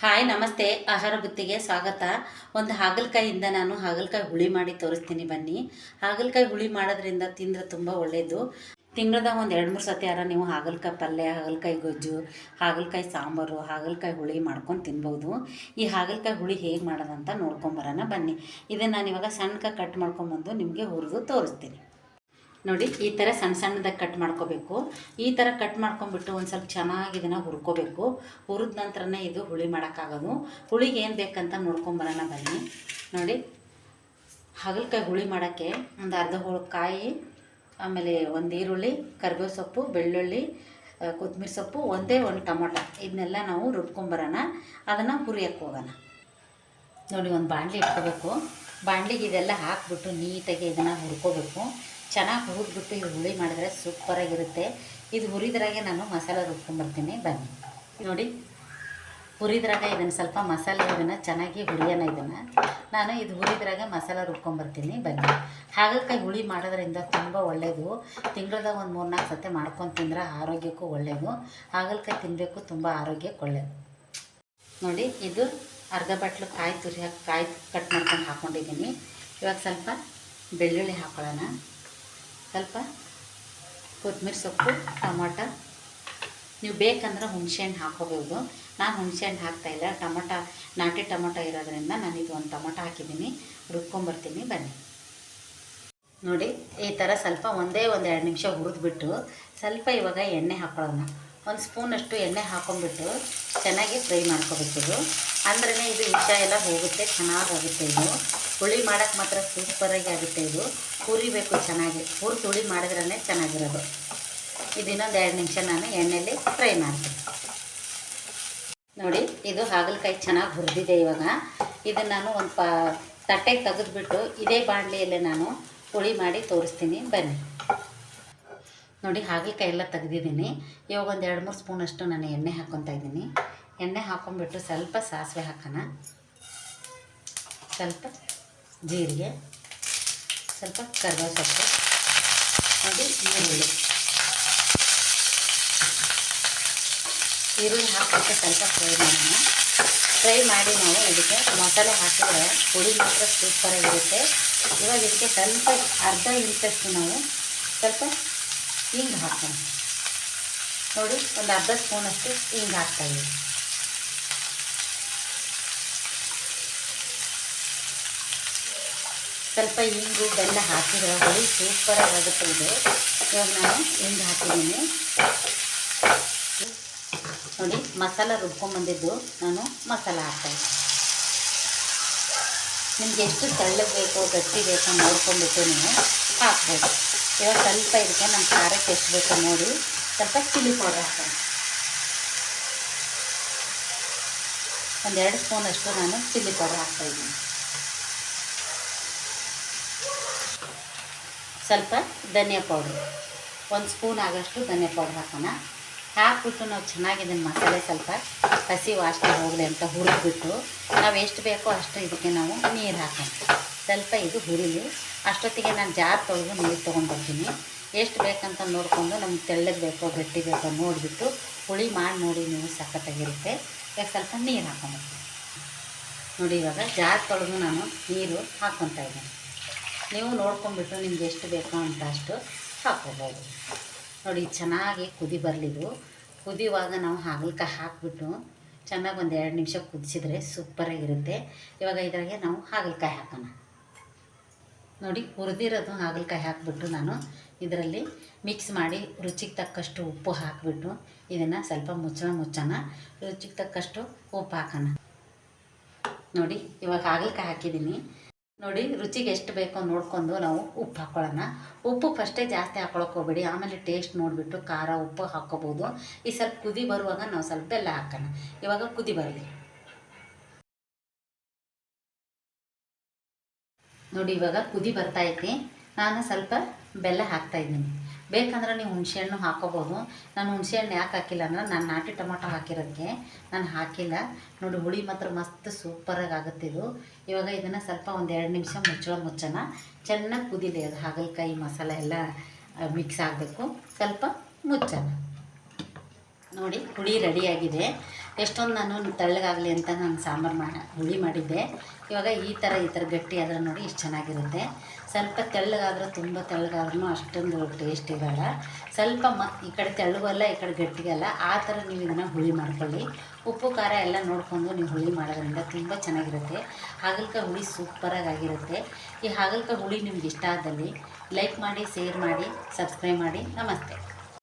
Hi, ನಮಸ್ತೆ. ಆಹಾರ ಬುತ್ತಿಗೆ ಸ್ವಾಗತ. ಒಂದು ಹಾಗಲಕಾಯಿಯಿಂದ ನಾನು ಹಾಗಲಕಾಯಿ ಹುಳಿ ಮಾಡಿ ತೋರಿಸ್ತೀನಿ ಬನ್ನಿ. ಹಾಗಲಕಾಯಿ ಹುಳಿ ಮಾಡೋದ್ರಿಂದ ತಿಂದರೆ ತುಂಬ ಒಳ್ಳೆಯದು ತಿಂಗಳದಾಗ ಒಂದು ಎರಡು ಮೂರು ಸತಿ ಆರ ನೀವು ಹಾಗಲಕಾಯಿ ಪಲ್ಯ, ಹಾಗಲಕಾಯಿ ಗೊಜ್ಜು, ಹಾಗಲಕಾಯಿ ಸಾಂಬಾರು, ಹಾಗಲಕಾಯಿ ಹುಳಿ ಮಾಡ್ಕೊಂಡು ತಿನ್ಬೋದು. ಈ ಹಾಗಲಕಾಯಿ ಹುಳಿ ಹೇಗೆ ಮಾಡೋದಂತ ನೋಡ್ಕೊಂಬರೋಣ ಬನ್ನಿ. ಇದನ್ನು ನಾನು ಇವಾಗ ಸಣ್ಣಕ ಕಟ್ ಮಾಡ್ಕೊಂಬಂದು ನಿಮಗೆ ಹುರಿದು ತೋರಿಸ್ತೀನಿ. ನೋಡಿ, ಈ ಥರ ಸಣ್ಣ ಸಣ್ಣದಾಗಿ ಕಟ್ ಮಾಡ್ಕೋಬೇಕು. ಈ ಥರ ಕಟ್ ಮಾಡ್ಕೊಂಬಿಟ್ಟು ಒಂದು ಸ್ವಲ್ಪ ಚೆನ್ನಾಗಿ ಇದನ್ನು ಹುರ್ಕೋಬೇಕು. ಹುರಿದ ನಂತರನೇ ಇದು ಹುಳಿ ಮಾಡೋಕ್ಕಾಗೋದು. ಹುಳಿಗೆ ಏನು ಬೇಕಂತ ನೋಡ್ಕೊಂಬರೋಣ ಬನ್ನಿ. ನೋಡಿ, ಹಾಗಲಕಾಯಿ ಹುಳಿ ಮಾಡೋಕ್ಕೆ ಒಂದು ಅರ್ಧ ಹೋಳು ಕಾಯಿ, ಆಮೇಲೆ ಒಂದು ಈರುಳ್ಳಿ, ಕರಿಬೇವು ಸೊಪ್ಪು, ಬೆಳ್ಳುಳ್ಳಿ ಕೊತ್ತಂಬರಿ ಸೊಪ್ಪು, ಒಂದೇ ಒಂದು ಟೊಮೊಟೊ. ಇದನ್ನೆಲ್ಲ ನಾವು ರುಬ್ಕೊಂಬರೋಣ ಅದನ್ನು ಹುರಿಯಕ್ಕೆ ಹೋಗೋಣ. ನೋಡಿ, ಒಂದು ಬಾಣಲಿ ಇಟ್ಕೋಬೇಕು. ಬಾಣಲಿಗೆ ಇದೆಲ್ಲ ಹಾಕ್ಬಿಟ್ಟು ನೀಟಾಗಿ ಇದನ್ನು ಹುರ್ಕೋಬೇಕು. ಚೆನ್ನಾಗಿ ಹುರಿದ್ಬಿಟ್ಟು ಈ ಹುಳಿ ಮಾಡಿದ್ರೆ ಸೂಪರಾಗಿರುತ್ತೆ ಇದು ಹುರಿದ್ರಾಗೆ ನಾನು ಮಸಾಲೆ ರುಬ್ಕೊಂಡ್ಬರ್ತೀನಿ. ಬನ್ನಿ. ನೋಡಿ, ಹುರಿದ್ರಾಗ ಇದನ್ನು ಸ್ವಲ್ಪ ಮಸಾಲೆ ಇದನ್ನು ಚೆನ್ನಾಗಿ ಹುರಿಯೋಣ ಇದನ್ನು. ನಾನು ಇದು ಹುರಿದ್ರಾಗ ಮಸಾಲೆ ರುಬ್ಕೊಂಬರ್ತೀನಿ ಬನ್ನಿ. ಹಾಗಲಕಾಯಿ ಹುಳಿ ಮಾಡೋದ್ರಿಂದ ತುಂಬ ಒಳ್ಳೆಯದು ತಿಂಗಳದಾಗ ಒಂದು ಮೂರು ನಾಲ್ಕು ಸತಿ ಮಾಡ್ಕೊಂಡು ತಿಂದ್ರೆ ಆರೋಗ್ಯಕ್ಕೂ ಒಳ್ಳೆಯದು ಹಾಗಲಕಾಯಿ ತಿನ್ನಬೇಕು ತುಂಬ ಆರೋಗ್ಯಕ್ಕೆ ಒಳ್ಳೆಯದು ನೋಡಿ, ಇದು ಅರ್ಧ ಬಟ್ಲು ಕಾಯಿ ತುರಿ ಹಾಕಿ, ಕಾಯಿ ಕಟ್ ಮಾಡ್ಕೊಂಡು ಹಾಕ್ಕೊಂಡಿದ್ದೀನಿ ಇವಾಗ ಸ್ವಲ್ಪ ಬೆಳ್ಳುಳ್ಳಿ ಹಾಕೊಳ್ಳೋಣ. ಸ್ವಲ್ಪ ಕೊತ್ತಂಬರಿ ಸೊಪ್ಪು, ಟೊಮೊಟ. ನೀವು ಬೇಕಂದ್ರೆ ಹುಣಸೆಹಣ್ಣು ಹಾಕೋಬೋದು ನಾನು ಹುಣಸೆಹಣ್ಣು ಹಾಕ್ತಾಯಿಲ್ಲ ಟೊಮೊಟ, ನಾಟಿ ಟೊಮೊಟೊ ಇರೋದ್ರಿಂದ ನಾನು ಇದು ಒಂದು ಟೊಮೊಟೊ ಹಾಕಿದ್ದೀನಿ. ರುಬ್ಕೊಂಬರ್ತೀನಿ. ಬನ್ನಿ. ನೋಡಿ, ಈ ಥರ ಸ್ವಲ್ಪ ಒಂದೇ ಒಂದು ಎರಡು ನಿಮಿಷ ಹುರಿದ್ಬಿಟ್ಟು ಸ್ವಲ್ಪ ಇವಾಗ ಎಣ್ಣೆ ಹಾಕೊಳ್ಳೋಣ. ಒಂದು ಸ್ಪೂನಷ್ಟು ಎಣ್ಣೆ ಹಾಕೊಂಡ್ಬಿಟ್ಟು ಚೆನ್ನಾಗಿ ಫ್ರೈ ಮಾಡ್ಕೋಬೇಕಿದು ಅಂದ್ರೇ ಇದು ವಿಷ ಎಲ್ಲ ಹೋಗುತ್ತೆ ಚೆನ್ನಾಗಾಗುತ್ತೆ ಇದು. ಹುಳಿ ಮಾಡೋಕ್ಕೆ ಮಾತ್ರ ಸೂಪರಾಗಿ ಆಗುತ್ತೆ ಇದು. ಹುರಿಬೇಕು ಚೆನ್ನಾಗಿ. ಹುರಿದು ಹುಳಿ ಮಾಡಿದ್ರೇ ಚೆನ್ನಾಗಿರೋದು. ಇದು ಇನ್ನೊಂದು ಎರಡು ನಿಮಿಷ ನಾನು ಎಣ್ಣೆಯಲ್ಲಿ ಫ್ರೈ ಮಾಡ್ತೀನಿ. ನೋಡಿ, ಇದು ಹಾಗಲಕಾಯಿ ಚೆನ್ನಾಗಿ ಹುರಿದಿದೆ ಇವಾಗ. ಇದನ್ನು ನಾನು ಒಂದು ಪ, ತಟ್ಟೆಗೆ ತೆಗೆದುಬಿಟ್ಟು ಇದೇ ಬಾಣಲಿಯಲ್ಲೇ ನಾನು ಹುಳಿ ಮಾಡಿ ತೋರಿಸ್ತೀನಿ. ಬನ್ನಿ. ನೋಡಿ ಹಾಗಲಕಾಯಿ ಎಲ್ಲ ತೆಗೆದಿದ್ದೀನಿ. ಇವಾಗ ಒಂದು ಎರಡು ಮೂರು ಸ್ಪೂನಷ್ಟು ನಾನು ಎಣ್ಣೆ ಹಾಕ್ಕೊತಾ ಇದ್ದೀನಿ. ಎಣ್ಣೆ ಹಾಕ್ಕೊಂಬಿಟ್ಟು ಸ್ವಲ್ಪ ಸಾಸಿವೆ ಹಾಕೋಣ. ಸ್ವಲ್ಪ ಜೀರಿಗೆ, ಸ್ವಲ್ಪ ಕರ್ಬೇವು ಸೊಪ್ಪು ನೋಡಿ ಈರುಳ್ಳಿ. ಈರುಳ್ಳಿ ಹಾಕಿಬಿಟ್ಟು ಸ್ವಲ್ಪ ಫ್ರೈ ಮಾಡೋಣ. ಫ್ರೈ ಮಾಡಿ ನಾವು ಇದಕ್ಕೆ ಮಸಾಲೆ ಹಾಕಿದ್ರೆ ಪುಡಿ ಮಾತ್ರ ಸೂಪರಾಗಿರುತ್ತೆ. ಇವಾಗ ಇದಕ್ಕೆ ಸ್ವಲ್ಪ ಅರ್ಧ ಇಂಚಷ್ಟು ನಾವು ಸ್ವಲ್ಪ ಹಿಂಗೆ ಹಾಕೋಣ ನೋಡಿ, ಒಂದು ಅರ್ಧ ಸ್ಪೂನಷ್ಟು ಹಿಂಗೆ ಹಾಕ್ತಾಯಿದ್ದೀವಿ ಸ್ವಲ್ಪ ಹಿಂಗು ಬೆಲ್ಲ ಹಾಕಿದ್ರೆ ಹೊಳಿ ಸೂಪರ್ ಆಗುತ್ತೆ ಇದು. ಇವಾಗ ನಾನು ಹಿಂಗೆ ಹಾಕಿದ್ದೀನಿ. ನೋಡಿ, ಮಸಾಲ ರುಬ್ಕೊಂಬಂದಿದ್ದು ನಾನು ಮಸಾಲ ಹಾಕ್ತಾಯಿದ್ದೀನಿ ನಿಮ್ಗೆ ಎಷ್ಟು ತೆಳ್ಳಗೆ ಬೇಕೋ ಗಟ್ಟಿ ಬೇಕೋ ನೋಡ್ಕೊಂಡ್ಬಿಟ್ಟು ನೀವು ಹಾಕ್ಬೋದು. ಇವಾಗ ಸ್ವಲ್ಪ ಇದಕ್ಕೆ ನಮ್ಮ ಖಾರಕ್ಕೆ ಎಷ್ಟು ಬೇಕು ನೋಡಿ. ಸ್ವಲ್ಪ ಚಿಲ್ಲಿ ಪೌಡರ್ ಹಾಕೋಣ. ಒಂದೆರಡು ಸ್ಪೂನಷ್ಟು ನಾನು ಚಿಲ್ಲಿ ಪೌಡರ್ ಹಾಕ್ತಾಯಿದ್ದೀನಿ ಸ್ವಲ್ಪ ಧನಿಯಾ ಪೌಡ್ರು. ಒಂದು ಸ್ಪೂನ್ ಆಗೋಷ್ಟು ಧನಿಯಾ ಪೌಡ್ರ್ ಹಾಕೋಣ. ಹಾಕ್ಬಿಟ್ಟು ನಾವು ಚೆನ್ನಾಗಿದೆ ಮಸಾಲೆ ಸ್ವಲ್ಪ ಹಸಿ ವಾಸನೆ ಹೋಗಲಿ ಅಂತ ಹುರಿದ್ಬಿಟ್ಟು ನಾವು ಎಷ್ಟು ಬೇಕೋ ಅಷ್ಟು ಇದಕ್ಕೆ ನಾವು ನೀರು ಹಾಕೋಣ. ಸ್ವಲ್ಪ ಇದು ಹುರಿಲಿ ಅಷ್ಟೊತ್ತಿಗೆ ನಾನು ಜಾರ್ ತೊಳೆದು ನೀರು ತೊಗೊಂಡು ಎಷ್ಟು ಬೇಕಂತ ನೋಡಿಕೊಂಡು ನಮ್ಗೆ ತೆಳ್ಳಗೆ ಬೇಕೋ ಗಟ್ಟಿ ಬೇಕೋ ನೋಡಿಬಿಟ್ಟು ಹುಳಿ ಮಾಡಿ ನೋಡಿ ನೀವು ಸಖತ್ತಾಗಿರುತ್ತೆ. ಈಗ ಸ್ವಲ್ಪ ನೀರು ಹಾಕೊಂಡು ನೋಡಿ ಇವಾಗ ಜಾರ್ ತೊಳೆದು ನಾನು ನೀರು ಹಾಕ್ಕೊತಾ ಇದ್ದೀನಿ. ನೀವು ನೋಡ್ಕೊಂಡ್ಬಿಟ್ಟು ನಿಮ್ಗೆ ಎಷ್ಟು ಬೇಕೋ ಅಂತ ಅಷ್ಟು ಹಾಕ್ಕೋಬೋದು ನೋಡಿ, ಚೆನ್ನಾಗಿ ಕುದಿ ಬರಲಿದು. ಕುದಿಯುವಾಗ ನಾವು ಹಾಗಲಕಾಯಿ ಹಾಕಿಬಿಟ್ಟು ಚೆನ್ನಾಗಿ ಒಂದು ಎರಡು ನಿಮಿಷ ಕುದಿಸಿದ್ರೆ ಸೂಪರಾಗಿರುತ್ತೆ ಇವಾಗ ಇದರಾಗೆ ನಾವು ಹಾಗಲಕಾಯಿ ಹಾಕೋಣ. ನೋಡಿ, ಹುರಿದಿರೋದು ಹಾಗಲಕಾಯಿ ಹಾಕಿಬಿಟ್ಟು ನಾನು ಇದರಲ್ಲಿ ಮಿಕ್ಸ್ ಮಾಡಿ ರುಚಿಗೆ ತಕ್ಕಷ್ಟು ಉಪ್ಪು ಹಾಕಿಬಿಟ್ಟು ಇದನ್ನು ಸ್ವಲ್ಪ ಮುಚ್ಚಳ ಮುಚ್ಚೋಣ. ರುಚಿಗೆ ತಕ್ಕಷ್ಟು ಉಪ್ಪು ಹಾಕೋಣ. ನೋಡಿ, ಇವಾಗ ಹಾಗಲಕಾಯಿ ಹಾಕಿದ್ದೀನಿ. ನೋಡಿ, ರುಚಿಗೆ ಎಷ್ಟು ಬೇಕೋ ನೋಡ್ಕೊಂಡು ನಾವು ಉಪ್ಪು ಹಾಕ್ಕೊಳ್ಳೋಣ ಉಪ್ಪು ಫಸ್ಟೇ ಜಾಸ್ತಿ ಹಾಕ್ಕೊಳಕ್ಕೆ ಆಮೇಲೆ ಟೇಸ್ಟ್ ನೋಡಿಬಿಟ್ಟು ಖಾರ ಉಪ್ಪು ಹಾಕ್ಕೋಬೋದು. ಈ ಸ್ವಲ್ಪ ಕುದಿ ಬರುವಾಗ ನಾವು ಸ್ವಲ್ಪ ಬೆಲ್ಲ ಹಾಕೋಣ. ಇವಾಗ ಕುದಿ ಬರಲಿ. ನೋಡಿ, ಇವಾಗ ಕುದಿ ಬರ್ತಾ ಐತಿ. ನಾನು ಸ್ವಲ್ಪ ಬೆಲ್ಲ ಹಾಕ್ತಾ ಇದ್ದೀನಿ. ಬೇಕಂದ್ರೆ ನೀವು ಹುಣಸೆಹಣ್ಣು ಹಾಕೋಬೋದು. ನಾನು ಹುಣಸೆಹಣ್ಣು ಯಾಕೆ ಹಾಕಿಲ್ಲ ಅಂದ್ರೆ ನಾನು ನಾಟಿ ಟೊಮೊಟೊ ಹಾಕಿರೋದಕ್ಕೆ ನಾನು ಹಾಕಿಲ್ಲ. ನೋಡಿ ಹುಳಿ ಮಾತ್ರ ಮಸ್ತ್ ಸೂಪರಾಗಿ ಆಗುತ್ತೆ ಇದು. ಇವಾಗ ಇದನ್ನು ಸ್ವಲ್ಪ ಒಂದು ಎರಡು ನಿಮಿಷ ಮುಚ್ಚಳ ಮುಚ್ಚೋಣ. ಚೆನ್ನಾಗಿ ಕುದಿಲಿ ಅದು ಹಾಗಲಕಾಯಿ ಮಸಾಲೆ ಎಲ್ಲ ಮಿಕ್ಸ್ ಆಗಬೇಕು. ಸ್ವಲ್ಪ ಮುಚ್ಚೋಣ. ನೋಡಿ ಹುಳಿ ರೆಡಿಯಾಗಿದೆ ಎಷ್ಟೊಂದು ನಾನು ತೆಳ್ಳಗಾಗಲಿ ಅಂತ ನಾನು ಸಾಂಬಾರು ಮಾಡಿ, ಹುಳಿ ಮಾಡಿದ್ದೆ. ಇವಾಗ ಈ ಥರ ಈ ಥರ ಗಟ್ಟಿ ಆದ್ರೆ ನೋಡಿ ಇಷ್ಟು ಚೆನ್ನಾಗಿರುತ್ತೆ. ಸ್ವಲ್ಪ ತೆಳ್ಳಗಾದರೂ ತುಂಬ ತೆಳ್ಳಗಾದ್ರೂ ಅಷ್ಟೊಂದು ಟೇಸ್ಟ್ ಇರಲ್ಲ ಸ್ವಲ್ಪ ಮ, ಈ ಕಡೆ ತೆಳ್ಳಗಲ್ಲ ಈ ಕಡೆ ಗಟ್ಟಿಗಲ್ಲ ಆ ಥರ ನೀವು ಇದನ್ನು ಹುಳಿ ಮಾಡ್ಕೊಳ್ಳಿ. ಉಪ್ಪು, ಖಾರ ಎಲ್ಲ ನೋಡಿಕೊಂಡು ನೀವು ಹುಳಿ ಮಾಡೋದ್ರಿಂದ ತುಂಬ ಚೆನ್ನಾಗಿರುತ್ತೆ. ಹಾಗಲ್ಕಾಯಿ ಹುಳಿ ಸೂಪರಾಗಿ ಆಗಿರುತ್ತೆ. ಈ ಹಾಗಲ್ಕಾಯಿ ಹುಳಿ ನಿಮ್ಗೆ ಇಷ್ಟ ಆದಲ್ಲಿ ಲೈಕ್ ಮಾಡಿ ಶೇರ್ ಮಾಡಿ ಸಬ್ಸ್ಕ್ರೈಬ್ ಮಾಡಿ. ನಮಸ್ತೆ.